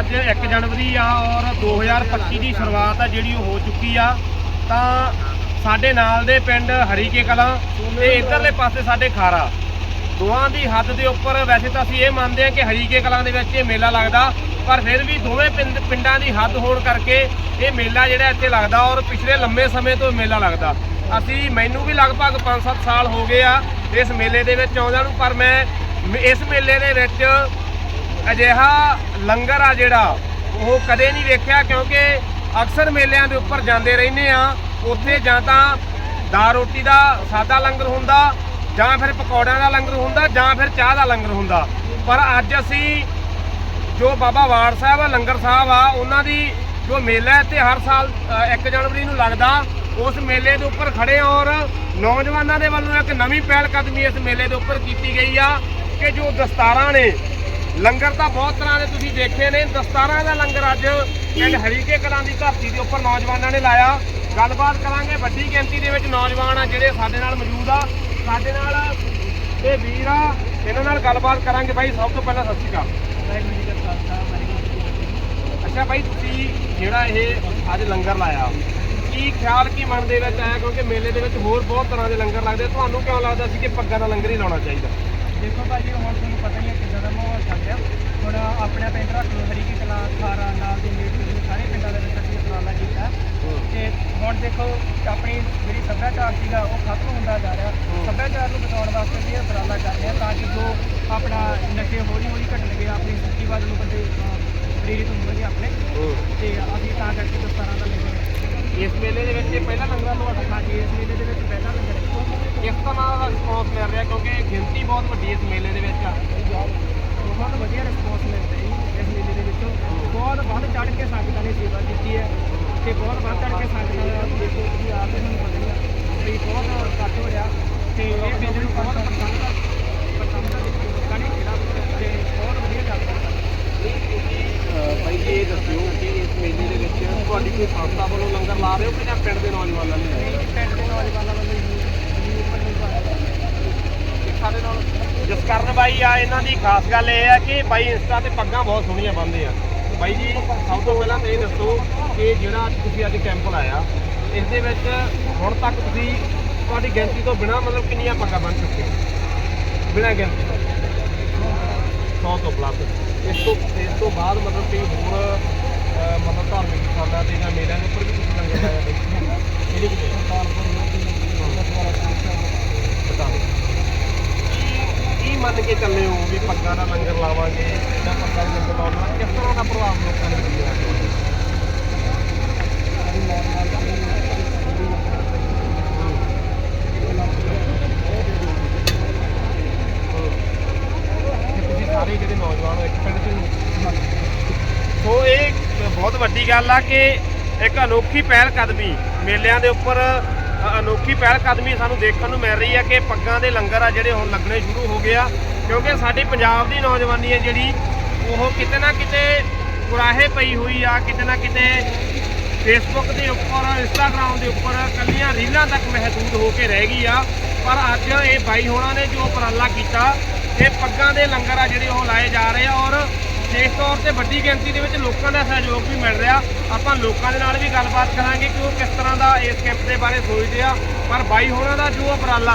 ਅੱਜ 1 ਜਨਵਰੀ ਆ ਔਰ 2025 ਦੀ ਸ਼ੁਰੂਆਤ ਆ ਜਿਹੜੀ ਉਹ ਹੋ ਚੁੱਕੀ ਆ, ਤਾਂ ਸਾਡੇ ਨਾਲ ਦੇ ਪਿੰਡ ਹਰੀਕੇ ਕਲਾਂ ਤੇ ਇਧਰਲੇ ਪਾਸੇ ਸਾਡੇ ਖਾਰਾ। ਦੋਵਾਂ ਦੀ ਹੱਦ ਦੇ ਉੱਪਰ ਵੈਸੇ ਤਾਂ ਅਸੀਂ ਇਹ ਮੰਨਦੇ ਹਾਂ ਕਿ ਹਰੀਕੇ ਕਲਾਂ ਦੇ ਵਿੱਚ ਇਹ ਮੇਲਾ ਲੱਗਦਾ, ਪਰ ਫਿਰ ਵੀ ਦੋਵੇਂ ਪਿੰਡ- ਪਿੰਡਾਂ ਦੀ ਹੱਦ ਹੋਣ ਕਰਕੇ ਇਹ ਮੇਲਾ ਜਿਹੜਾ ਇੱਥੇ ਲੱਗਦਾ ਔਰ ਪਿਛਲੇ ਲੰਮੇ ਸਮੇਂ ਤੋਂ ਇਹ ਮੇਲਾ ਲੱਗਦਾ। ਅਸੀਂ, ਮੈਨੂੰ ਵੀ ਲਗਭਗ 5-7 ਸਾਲ ਹੋ ਗਏ ਆ ਇਸ ਮੇਲੇ ਦੇ ਵਿੱਚ ਆਉਂਦਿਆਂ ਨੂੰ, ਪਰ ਮੈਂ ਇਸ ਮੇਲੇ ਦੇ ਵਿੱਚ ਅਜਿਹਾ ਲੰਗਰ ਆ ਜਿਹੜਾ, ਉਹ ਕਦੇ ਨਹੀਂ ਵੇਖਿਆ ਕਿਉਂਕਿ ਅਕਸਰ ਮੇਲਿਆਂ ਦੇ ਉੱਪਰ ਜਾਂਦੇ ਰਹਿੰਦੇ ਆ। ਉੱਥੇ ਜਾਂ ਤਾਂ ਦਾਲ ਰੋਟੀ ਦਾ ਸਾਦਾ ਲੰਗਰ ਹੁੰਦਾ, ਜਾਂ ਫਿਰ ਪਕੌੜਿਆਂ ਦਾ ਲੰਗਰ ਹੁੰਦਾ, ਜਾਂ ਫਿਰ ਚਾਹ ਦਾ ਲੰਗਰ ਹੁੰਦਾ। ਪਰ ਅੱਜ ਅਸੀਂ ਜੋ ਬਾਬਾ ਵਾੜ ਸਾਹਿਬ ਆ ਲੰਗਰ ਸਾਹਿਬ ਆ, ਉਹਨਾਂ ਦੀ ਜੋ ਮੇਲਾ ਹੈ ਤੇ ਹਰ ਸਾਲ 1 ਜਨਵਰੀ ਨੂੰ ਲੱਗਦਾ, ਉਸ ਮੇਲੇ ਦੇ ਉੱਪਰ ਖੜੇ ਹਾਂ ਔਰ ਨੌਜਵਾਨਾਂ ਦੇ ਵੱਲੋਂ ਇੱਕ ਨਵੀਂ ਪਹਿਲ ਕਦਮੀ ਇਸ ਮੇਲੇ ਦੇ ਉੱਪਰ ਕੀਤੀ ਗਈ ਆ ਕਿ ਜੋ ਦਸਤਾਰਾਂ ਨੇ ਲੰਗਰ ਤਾਂ ਬਹੁਤ ਤਰ੍ਹਾਂ ਦੇ ਤੁਸੀਂ ਦੇਖੇ ਨੇ ਦਸਤਾਰਾਂ ਦਾ ਲੰਗਰ ਅੱਜ ਪਿੰਡ ਹਰੀਕੇ ਕਲਾਂ ਦੀ ਧਰਤੀ ਦੇ ਉੱਪਰ ਨੌਜਵਾਨਾਂ ਨੇ ਲਾਇਆ। ਗੱਲਬਾਤ ਕਰਾਂਗੇ ਵੱਡੀ ਗਿਣਤੀ ਦੇ ਵਿੱਚ ਨੌਜਵਾਨ ਆ ਜਿਹੜੇ ਸਾਡੇ ਨਾਲ ਮੌਜੂਦ ਆ। ਸਾਡੇ ਨਾਲ ਇਹ ਵੀਰ ਆ ਇਹਨਾਂ ਨਾਲ ਗੱਲਬਾਤ ਕਰਾਂਗੇ। ਬਾਈ ਸਭ ਤੋਂ ਪਹਿਲਾਂ ਸਤਿ ਸ਼੍ਰੀ ਅਕਾਲ। ਅੱਛਾ ਭਾਈ ਤੁਸੀਂ ਜਿਹੜਾ ਇਹ ਅੱਜ ਲੰਗਰ ਲਾਇਆ ਕੀ ਖਿਆਲ ਕੀ ਮਨ ਦੇ ਵਿੱਚ ਆਇਆ? ਕਿਉਂਕਿ ਮੇਲੇ ਦੇ ਵਿੱਚ ਹੋਰ ਬਹੁਤ ਤਰ੍ਹਾਂ ਦੇ ਲੰਗਰ ਲੱਗਦੇ ਤੁਹਾਨੂੰ ਕਿਉਂ ਲੱਗਦਾ ਸੀ ਕਿ ਪੱਗਾਂ ਦਾ ਲੰਗਰ ਹੀ ਲਾਉਣਾ ਚਾਹੀਦਾ? ਦੇਖੋ ਭਾਜੀ ਹੁਣ ਤੁਹਾਨੂੰ ਪਤਾ ਹੀ ਹੈ ਕਿੱਦਾਂ ਦਾ ਮਾਹੌਲ ਚੱਲ ਰਿਹਾ ਹੁਣ ਰੱਖ ਲਓ ਹਰੀਕੀ ਕਲਾ ਖਾਰਾ ਨਾਲ ਦੇ ਨੇੜੇ ਦੇ ਸਾਰੇ ਪਿੰਡਾਂ ਦੇ ਵਿੱਚ ਅਸੀਂ ਉਪਰਾਲਾ ਕੀਤਾ। ਤੇ ਹੁਣ ਦੇਖੋ ਆਪਣੀ ਜਿਹੜੀ ਸੱਭਿਆਚਾਰ ਸੀਗਾ ਉਹ ਖਤਮ ਹੁੰਦਾ ਜਾ ਰਿਹਾ। ਸੱਭਿਆਚਾਰ ਨੂੰ ਬਚਾਉਣ ਵਾਸਤੇ ਵੀ ਇਹ ਉਪਰਾਲਾ ਕਰ ਰਹੇ ਆ ਤਾਂ ਕਿ ਜੋ ਆਪਣਾ ਨਸ਼ੇ ਹੌਲੀ ਹੌਲੀ ਘਟਣਗੇ ਆਪਣੀ ਸੱਚੀਵਾਦ ਨੂੰ ਬੰਦੇ ਪ੍ਰੇਰਿਤ ਹੋਣਗੇ ਆਪਣੇ। ਤੇ ਅਸੀਂ ਤਾਂ ਕਰਕੇ ਦਸਤਾਰਾਂ ਦਾ ਲੰਗਰ ਇਸ ਮੇਲੇ ਦੇ ਵਿੱਚ ਪਹਿਲਾ ਲੰਗਰ ਤੁਹਾਡਾ ਹਾਂਜੀ ਇਸ ਮੇਲੇ ਦੇ ਵਿੱਚ ਪਹਿਲਾ ਲੰਗਰ ਕਿਸ ਤਰ੍ਹਾਂ ਦਾ ਰਿਸਪੌਂਸ ਮਿਲ ਰਿਹਾ ਕਿਉਂਕਿ ਗਿਣਤੀ ਬਹੁਤ ਵੱਡੀ ਇਸ ਮੇਲੇ ਦੇ ਵਿੱਚ। ਆ ਬਹੁਤ ਵਧੀਆ ਰਿਸਪੌਂਸ ਮਿਲਦਾ ਹੈ ਇਸ ਮੇਲੇ ਦੇ ਵਿੱਚੋਂ ਬਹੁਤ ਵੱਧ ਚੜ ਕੇ ਸੰਗਤਾਂ ਨੇ ਸੇਵਾ ਕੀਤੀ ਹੈ ਤੇ ਬਹੁਤ ਵੱਧ ਚੜ ਕੇ ਸੰਗਤਾਂ ਨੇ ਦੇਖੋ ਤੁਸੀਂ ਆਪ ਹੀ ਤੁਹਾਨੂੰ ਪਤਾ ਹੀ ਆ ਵੀ ਬਹੁਤ ਇਕੱਠ ਹੋ ਰਿਹਾ ਤੇ ਇਹ ਮੇਲੇ ਨੂੰ ਬਹੁਤ ਪਸੰਦ ਆ ਪਸੰਦ ਆ ਦੇਖੋ ਲੋਕਾਂ ਨੇ ਜਿਹੜਾ ਤੇ ਬਹੁਤ ਵਧੀਆ ਚੱਲਦਾ ਭਾਈ ਜੀ ਇਹ ਦੱਸਿਓ ਕਿ ਇਸ ਮੇਲੇ ਦੇ ਵਿੱਚ ਤੁਹਾਡੀ ਕੋਈ ਸੰਸਥਾ ਵੱਲੋਂ ਲੰਗਰ ਲਾ ਰਹੇ ਹੋ ਕਿ ਜਾਂ ਪਿੰਡ ਦੇ ਨੌਜਵਾਨਾਂ ਨੇ ਨਹੀਂ ਪਿੰਡ ਦੇ ਨੌਜਵਾਨਾਂ ਵੱਲੋਂ ਹੀ ਜੀ ਉੱਪਰ ਨੂੰ ਸਾਡੇ ਨਾਲ ਜਸਕਰਨ ਬਾਈ ਆ ਇਹਨਾਂ ਦੀ ਖਾਸ ਗੱਲ ਇਹ ਆ ਕਿ ਬਾਈ ਇੰਸਟਾ ਤੇ ਪੱਗਾਂ ਬਹੁਤ ਸੋਹਣੀਆਂ ਬੰਨਦੇ ਆ। ਬਾਈ ਜੀ ਸਭ ਤੋਂ ਪਹਿਲਾਂ ਇਹ ਦੱਸੋ ਕਿ ਜਿਹੜਾ ਤੁਸੀਂ ਅੱਜ ਕੈਂਪ ਲਾਇਆ ਇਸ ਦੇ ਵਿੱਚ ਹੁਣ ਤੱਕ ਤੁਸੀਂ ਤੁਹਾਡੀ ਗਿਣਤੀ ਤੋਂ ਬਿਨਾ ਮਤਲਬ ਕਿੰਨੀਆਂ ਪੱਗਾਂ ਬੰਨ ਚੁੱਕੇ ਬਿਨਾ ਗਿਣਤੀ ਤੋਂ। 100 ਤੋਂ ਪਲੱਸ ਇਸ ਤੋਂ ਇਸ ਤੋਂ ਬਾਅਦ ਮਤਲਬ ਕਈ ਹੋਰ ਮਤਲਬ ਧਾਰਮਿਕ ਸਥਾਨਾਂ ਤੇ ਜਾਂ ਮੇਲਿਆਂ ਦੇ ਉੱਪਰ ਵੀ ਤੁਸੀਂ ਲੰਗਰ ਲਾਇਆ ਬਈ। ਇਹਦੇ ਵਿੱਚ ਬਤਾ ਦਿਓ ਕੀ- ਕੀ ਮੰਨ ਕੇ ਚੱਲੇ ਹੋ ਵੀ ਪੱਗਾਂ ਦਾ ਲੰਗਰ ਲਾਵਾਂਗੇ ਜਾਂ ਪੱਗਾਂ ਦਾ ਲੰਗਰ ਲਾਉਣਾ? ਕਿਸ ਤਰ੍ਹਾਂ ਦਾ ਪ੍ਰਭਾਵ ਲੋਕਾਂ ਦੇ ਵਿੱਚ ਤੁਸੀਂ ਸਾਰੇ ਜਿਹੜੇ ਨੌਜਵਾਨ ਹੋ ਇੱਕ ਪਿੰਡ। ਸੋ ਇਹ ਬਹੁਤ ਵੱਡੀ ਗੱਲ ਆ ਕਿ ਇੱਕ ਅਨੋਖੀ ਪਹਿਲ ਕਦਮੀ ਮੇਲਿਆਂ ਦੇ ਉੱਪਰ ਅਨੋਖੀ ਪਹਿਲ ਕਦਮੀ ਸਾਨੂੰ ਦੇਖਣ ਨੂੰ ਮਿਲ ਰਹੀ ਹੈ ਕਿ ਪੱਗਾਂ ਦੇ ਲੰਗਰ ਆ ਜਿਹੜੇ ਹੁਣ ਲੱਗਣੇ ਸ਼ੁਰੂ ਹੋ ਗਏ ਆ, ਕਿਉਂਕਿ ਸਾਡੀ ਪੰਜਾਬ ਦੀ ਨੌਜਵਾਨੀ ਹੈ ਜਿਹੜੀ, ਉਹ ਕਿਤੇ ਨਾ ਕਿਤੇ ਕੁਰਾਹੇ ਪਈ ਹੋਈ ਆ, ਕਿਤੇ ਨਾ ਕਿਤੇ ਫੇਸਬੁੱਕ ਦੇ ਉੱਪਰ ਇੰਸਟਾਗ੍ਰam ਦੇ ਉੱਪਰ ਕੱਲੀਆਂ ਰੀਲਾਂ ਤੱਕ ਮਹਦੂਦ ਹੋ ਕੇ ਰਹਿ ਗਈ ਆ। ਪਰ ਅੱਜ ਇਹ ਬਾਈ ਹੋਣਾ ਨੇ ਜੋ ਉਪਰਾਲਾ ਕੀਤਾ, ਇਹ ਪੱਗਾਂ ਦੇ ਲੰਗਰ ਆ ਜਿਹੜੇ ਉਹ ਲਾਏ ਜਾ ਰਹੇ ਆ ਔਰ ਵਿਸ਼ੇਸ਼ ਤੌਰ ਤੇ ਵੱਡੀ ਗਿਣਤੀ ਦੇ ਵਿੱਚ ਲੋਕਾਂ ਦਾ ਸਹਿਯੋਗ ਵੀ ਮਿਲ ਰਿਹਾ। ਆਪਾਂ ਲੋਕਾਂ ਦੇ ਨਾਲ ਵੀ ਗੱਲਬਾਤ ਕਰਾਂਗੇ ਕਿ ਉਹ ਕਿਸ ਤਰ੍ਹਾਂ ਦਾ ਇਸ ਕੈਂਪ ਦੇ ਬਾਰੇ ਸੋਚਦੇ ਆ। ਪਰ ਬਾਈ ਹੋਣਾ ਦਾ ਜੋ ਉਪਰਾਲਾ,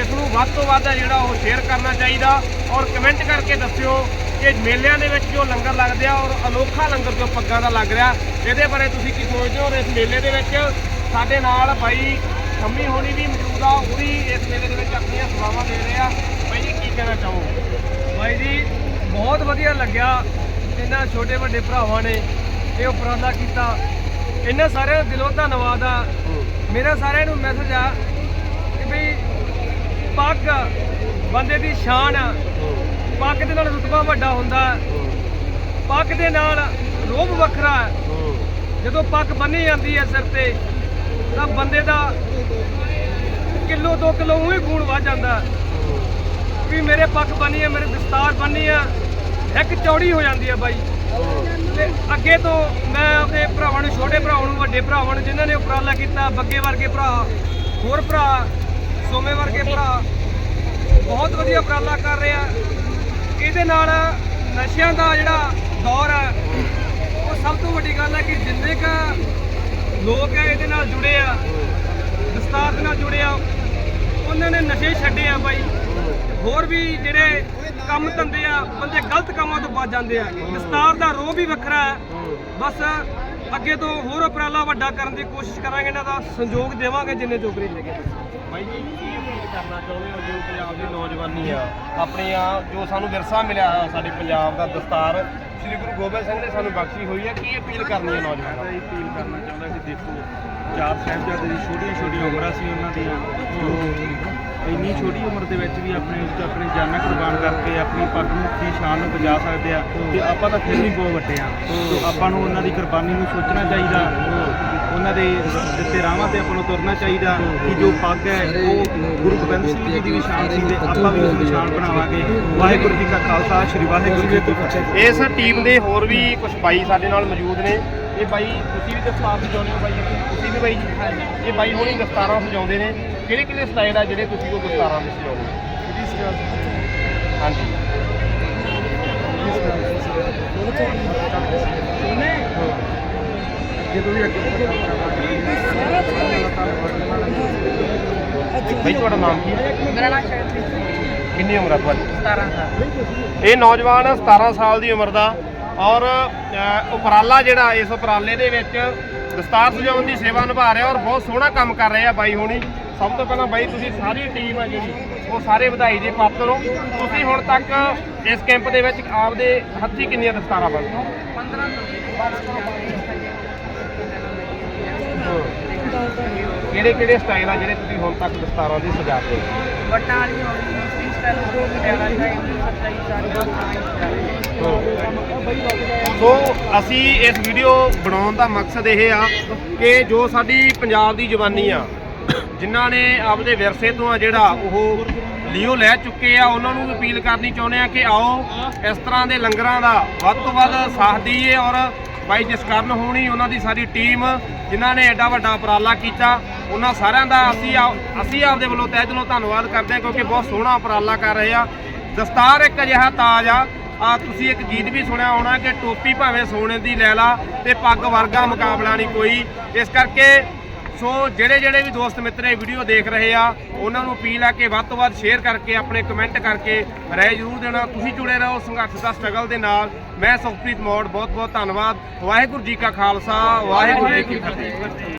ਇਸ ਨੂੰ ਵੱਧ ਤੋਂ ਵੱਧ ਜਿਹੜਾ ਉਹ ਸ਼ੇਅਰ ਕਰਨਾ ਚਾਹੀਦਾ। ਔਰ ਕਮੈਂਟ ਕਰਕੇ ਦੱਸਿਓ ਕਿ ਮੇਲਿਆਂ ਦੇ ਵਿੱਚ ਜੋ ਲੰਗਰ ਲੱਗਦੇ ਆ ਔਰ ਅਨੋਖਾ ਲੰਗਰ ਜੋ ਪੱਗਾਂ ਦਾ ਲੱਗ ਰਿਹਾ, ਇਹਦੇ ਬਾਰੇ ਤੁਸੀਂ ਕੀ ਸੋਚਦੇ ਹੋ? ਔਰ ਇਸ ਮੇਲੇ ਦੇ ਵਿੱਚ ਸਾਡੇ ਨਾਲ ਬਾਈ ਸ਼ੰਮੀ ਹੋਣੀ ਵੀ ਮੌਜੂਦ ਆ, ਉਹ ਵੀ ਇਸ ਮੇਲੇ ਦੇ ਵਿੱਚ ਆਪਣੀਆਂ ਸੇਵਾਵਾਂ ਦੇ ਰਹੇ ਆ ਬਾਈ ਜੀ ਕੀ ਕਹਿਣਾ ਚਾਹੋਗੇ ਭਾਈ ਜੀ ਬਹੁਤ ਵਧੀਆ ਲੱਗਿਆ ਇਹਨਾਂ ਛੋਟੇ ਵੱਡੇ ਭਰਾਵਾਂ ਨੇ ਇਹ ਉਪਰਾਲਾ ਕੀਤਾ। ਇਹਨਾਂ ਸਾਰਿਆਂ ਦਾ ਦਿਲੋਂ ਧੰਨਵਾਦ ਆ। ਮੇਰਾ ਸਾਰਿਆਂ ਨੂੰ ਮੈਸੇਜ ਆ ਕਿ ਵੀ ਪੱਗ ਬੰਦੇ ਦੀ ਸ਼ਾਨ ਆ। ਪੱਗ ਦੇ ਨਾਲ ਰੁਤਬਾ ਵੱਡਾ ਹੁੰਦਾ। ਪੱਗ ਦੇ ਨਾਲ ਰੋਬ ਵੱਖਰਾ ਜਦੋਂ ਪੱਗ ਬੰਨੀ ਜਾਂਦੀ ਹੈ ਸਿਰ ਤੇ, ਤਾਂ ਬੰਦੇ ਦਾ ਕਿਲੋ 2 ਕਿਲੋ ਉਹੀ ਖੂਨ ਵੱਧ ਜਾਂਦਾ। ਵੀ ਮੇਰੇ ਪੱਗ ਬੰਨੀ ਆ, ਮੇਰੇ ਦਸਤਾਰ ਬੰਨੀ ਆ। ਇੱਕ ਚੌੜੀ ਹੋ ਜਾਂਦੀ ਹੈ ਬਾਈ। ਤੇ ਅੱਗੇ ਤੋਂ ਮੈਂ ਆਪਣੇ ਭਰਾਵਾਂ ਨੂੰ, ਛੋਟੇ ਭਰਾਵਾਂ ਨੂੰ, ਵੱਡੇ ਭਰਾਵਾਂ ਨੂੰ, ਜਿਨ੍ਹਾਂ ਨੇ ਉਪਰਾਲਾ ਕੀਤਾ, ਬੱਗੇ ਵਰਗੇ ਭਰਾ, ਹੋਰ ਭਰਾ, ਸੋਮੇ ਵਰਗੇ ਭਰਾ, ਬਹੁਤ ਵਧੀਆ ਉਪਰਾਲਾ ਕਰ ਰਹੇ। ਆ ਇਹਦੇ ਨਾਲ ਨਸ਼ਿਆਂ ਦਾ ਜਿਹੜਾ ਦੌਰ ਹੈ ਕਿ ਜਿੰਨੇ ਕ ਲੋਕ ਹੈ ਇਹਦੇ ਨਾਲ ਜੁੜੇ ਆ, ਦਸਤਾਰ ਨਾਲ ਜੁੜੇ ਆ, ਉਹਨਾਂ ਨੇ ਨਸ਼ੇ ਛੱਡੇ ਆ ਬਾਈ। ਹੋਰ ਵੀ ਜਿਹੜੇ ਕੰਮ ਧੰਦੇ ਆ ਬੰਦੇ ਗਲਤ ਕੰਮਾਂ ਤੋਂ ਬਚ ਜਾਂਦੇ ਆ। ਦਸਤਾਰ ਦਾ ਰੋਹ ਵੀ ਵੱਖਰਾ ਹੈ। ਬਸ ਅੱਗੇ ਤੋਂ ਹੋਰ ਉਪਰਾਲਾ ਵੱਡਾ ਕਰਨ ਦੀ ਕੋਸ਼ਿਸ਼ ਕਰਾਂਗੇ ਇਹਨਾਂ ਦਾ ਸੰਯੋਗ ਦੇਵਾਂਗੇ ਜਿੰਨੇ ਜੋਗਰੇ ਹੈਗੇ ਬਾਈ ਜੀ ਕੀ ਕਰਨਾ ਚਾਹੁੰਦੇ ਹੋ ਜੋ ਪੰਜਾਬ ਦੀ ਨੌਜਵਾਨੀ ਆ? ਆਪਣੀ ਆ ਜੋ ਸਾਨੂੰ ਵਿਰਸਾ ਮਿਲਿਆ ਸਾਡੇ ਪੰਜਾਬ ਦਾ ਦਸਤਾਰ ਸ੍ਰੀ ਗੁਰੂ ਗੋਬਿੰਦ ਸਿੰਘ ਨੇ ਸਾਨੂੰ ਬਖਸ਼ੀ ਹੋਈ ਹੈ ਕੀ ਅਪੀਲ ਕਰਨੀ ਹੈ ਨੌਜਵਾਨਾਂ ਨੂੰ? ਅਪੀਲ ਕਰਨਾ ਚਾਹੁੰਦਾ ਕਿ ਦੇਖੋ ਚਾਰ ਸਾਹਿਬਜ਼ਾਦੇ ਦੀ ਛੋਟੀਆਂ ਛੋਟੀਆਂ ਉਮਰਾਂ ਸੀ ਉਹਨਾਂ ਦੀਆਂ ਜੋ ਇੰਨੀ ਛੋਟੀ ਉਮਰ ਦੇ ਵਿੱਚ ਵੀ ਆਪਣੇ ਉੱਤੇ ਆਪਣੇ ਜਾਨਾਂ ਕੁਰਬਾਨ ਕਰਕੇ ਆਪਣੀ ਪੱਗ ਨੂੰ ਦੀ ਸ਼ਾਨ ਨੂੰ ਬਚਾ ਸਕਦੇ ਆ ਤੇ ਆਪਾਂ ਤਾਂ ਫਿਰ ਵੀ ਬਹੁਤ ਵੱਡੇ ਆ। ਤੇ ਆਪਾਂ ਨੂੰ ਉਹਨਾਂ ਦੀ ਕੁਰਬਾਨੀ ਨੂੰ ਸੋਚਣਾ ਚਾਹੀਦਾ। ਉਹਨਾਂ ਦੇ ਦਿੱਤੇ ਰਾਹਾਂ ਤੇ ਆਪਾਂ ਨੂੰ ਤੁਰਨਾ ਚਾਹੀਦਾ ਕਿ ਜੋ ਪੱਗ ਹੈ ਉਹ ਗੁਰੂ ਗੋਬਿੰਦ ਸਿੰਘ ਜੀ ਦੀ ਵੀ ਸ਼ਾਨ ਸੀ ਤੇ ਆਪਾਂ ਵੀ ਉਸ ਨਿਸ਼ਾਨ ਬਣਾਵਾਂਗੇ। ਵਾਹਿਗੁਰੂ ਜੀ ਕਾ ਖਾਲਸਾ ਸ੍ਰੀ ਵਾਹਿਗੁਰੂ ਜੀ ਕੀ ਫਤਿਹ। ਇਸ ਟੀਮ ਦੇ ਹੋਰ ਵੀ ਕੁਝ ਬਾਈ ਸਾਡੇ ਨਾਲ ਮੌਜੂਦ ਨੇ। ਇਹ ਬਾਈ ਤੁਸੀਂ ਵੀ ਦਸਤਾਰ ਸਜਾਉਂਦੇ ਹੋ ਬਾਈ? ਤੁਸੀਂ ਵੀ ਬਾਈ ਜੀ? ਇਹ ਬਾਈ ਹੁਣੀ ਦਸਤਾਰਾਂ ਸਜਾਉਂਦੇ ਨੇ। ਕਿਹੜੇ ਕਿਹੜੇ ਸਟਾਈਲ ਆ ਜਿਹੜੇ ਤੁਸੀਂ ਉਹ ਦਸਤਾਰਾਂ ਦੇ ਹੋ? ਹਾਂਜੀ। ਬਾਈ ਤੁਹਾਡਾ ਨਾਮ ਕੀ ਹੈ? ਮੇਰਾ ਨਾਮ ਸ਼ਰਨਜੀਤ ਕਿੰਨੀ ਉਮਰ ਹੈ ਤੁਹਾਡੀ? 17 ਸਾਲ। ਇਹ ਨੌਜਵਾਨ 17 ਸਾਲ ਦੀ ਉਮਰ ਦਾ ਔਰ ਉਪਰਾਲਾ ਜਿਹੜਾ ਇਸ ਉਪਰਾਲੇ ਦੇ ਵਿੱਚ ਦਸਤਾਰ ਸਜਾਉਣ ਦੀ ਸੇਵਾ ਨਿਭਾ ਰਿਹਾ ਔਰ ਬਹੁਤ ਸੋਹਣਾ ਕੰਮ ਕਰ ਰਹੇ ਆ ਬਾਈ ਹੁਣੀ। ਸਭ ਤੋਂ ਪਹਿਲਾਂ ਬਾਈ, ਤੁਸੀਂ ਸਾਰੀ ਟੀਮ ਆ ਜਿਹੜੀ ਉਹ ਸਾਰੇ ਵਧਾਈ ਦੇ ਪਾਤਰ ਹੋ ਤੁਸੀਂ ਹੁਣ ਤੱਕ ਇਸ ਕੈਂਪ ਦੇ ਵਿੱਚ ਆਪਦੇ ਹੱਥੀਂ ਕਿੰਨੀਆਂ ਦਸਤਾਰਾਂ ਬਣਦੀਆਂ 15 ਕਿਹੜੇ ਕਿਹੜੇ ਸਟਾਈਲ ਆ ਜਿਹੜੇ ਤੁਸੀਂ ਹੁਣ ਤੱਕ ਦਸਤਾਰਾਂ ਦੇ ਸਜਾਤੇ ਵੱਟਾਂ ਵਾਲੀ ਹੋ ਗਈ ਫ੍ਰੀ ਸਟਾਈਲ ਹੋ ਗਈ ਪਟਿਆਲਾ ਸਟਾਈਲ ਸਾਰੀ ਸੋ, ਅਸੀਂ ਇਸ ਵੀਡੀਓ ਬਣਾਉਣ ਦਾ ਮਕਸਦ ਇਹ ਆ ਕਿ ਜੋ ਸਾਡੀ ਪੰਜਾਬ ਦੀ ਜਵਾਨੀ ਆ ਜਿਨ੍ਹਾਂ ਨੇ ਆਪਦੇ ਵਿਰਸੇ ਤੋਂ ਆ ਜਿਹੜਾ ਉਹ ਲਿਓ ਲੈ ਚੁੱਕੇ ਆ, ਉਹਨਾਂ ਨੂੰ ਅਪੀਲ ਕਰਨੀ ਚਾਹੁੰਦੇ ਆ ਕਿ ਆਓ, ਇਸ ਤਰ੍ਹਾਂ ਦੇ ਲੰਗਰਾਂ ਦਾ ਵੱਧ ਤੋਂ ਵੱਧ ਸਾਥ ਦਈਏ ਔਰ ਬਾਈ ਜਸਕਰਨ ਹੋਣੀ, ਉਹਨਾਂ ਦੀ ਸਾਰੀ ਟੀਮ ਜਿਨ੍ਹਾਂ ਨੇ ਐਡਾ ਵੱਡਾ ਉਪਰਾਲਾ ਕੀਤਾ, ਉਹਨਾਂ ਸਾਰਿਆਂ ਦਾ ਅਸੀਂ ਆ- ਅਸੀਂ ਆਪਦੇ ਵੱਲੋਂ ਤਹਿ ਦਿਲੋਂ ਧੰਨਵਾਦ ਕਰਦੇ ਹਾਂ ਕਿਉਂਕਿ ਬਹੁਤ ਸੋਹਣਾ ਉਪਰਾਲਾ ਕਰ ਰਹੇ ਆ। ਦਸਤਾਰ ਇੱਕ ਅਜਿਹਾ ਤਾਜ ਆ ਆ ਤੁਸੀਂ ਇੱਕ ਗੀਤ ਵੀ ਸੁਣਿਆ ਹੋਣਾ ਕਿ ਟੋਪੀ ਭਾਵੇਂ ਸੋਨੇ ਦੀ ਲੈ ਲਾ ਤੇ ਪੱਗ ਵਰਗਾ ਮੁਕਾਬਲਾ ਨਹੀਂ ਕੋਈ। ਇਸ ਕਰਕੇ ਸੋ ਜਿਹੜੇ ਜਿਹੜੇ ਵੀ ਦੋਸਤ ਮਿੱਤਰ ਇਹ ਵੀਡੀਓ ਦੇਖ ਰਹੇ ਆ, ਉਹਨਾਂ ਨੂੰ ਅਪੀਲ ਆ ਕਿ ਵੱਧ ਤੋਂ ਵੱਧ ਸ਼ੇਅਰ ਕਰਕੇ ਆਪਣੇ ਕਮੈਂਟ ਕਰਕੇ ਰਾਏ ਜ਼ਰੂਰ ਦੇਣਾ। ਤੁਸੀਂ ਜੁੜੇ ਰਹੋ ਸੰਘਰਸ਼ ਦਾ ਸਟਰਗਲ ਦੇ ਨਾਲ। ਮੈਂ ਸੁਖਪ੍ਰੀਤ ਮੋੜ ਬਹੁਤ ਬਹੁਤ ਧੰਨਵਾਦ। ਵਾਹਿਗੁਰੂ ਜੀ ਕਾ ਖਾਲਸਾ, ਵਾਹਿਗੁਰੂ ਜੀ ਕੀ ਫਤਿਹ।